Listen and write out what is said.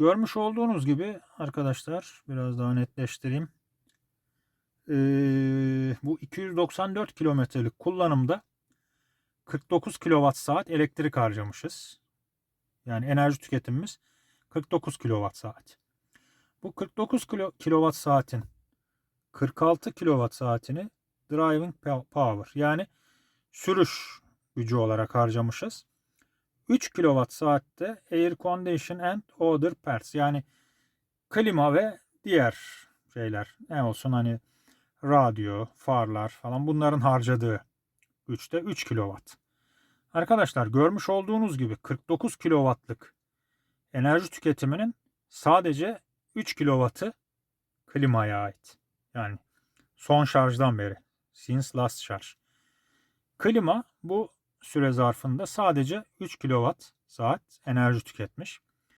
Görmüş olduğunuz gibi arkadaşlar biraz daha netleştireyim. Ee, bu 294 kilometrelik kullanımda 49 kilowatt saat elektrik harcamışız. Yani enerji tüketimimiz 49 kilowatt saat. Bu 49 kilo, kilowatt saatin 46 kilowatt saatini driving po- power yani sürüş gücü olarak harcamışız. 3 kilowatt saatte air condition and other parts yani klima ve diğer şeyler ne olsun hani radyo, farlar falan bunların harcadığı güçte 3 kilowatt. Arkadaşlar görmüş olduğunuz gibi 49 kilowattlık enerji tüketiminin sadece 3 kilowattı klimaya ait. Yani son şarjdan beri. Since last charge. Klima bu süre zarfında sadece 3 kilowatt saat enerji tüketmiş.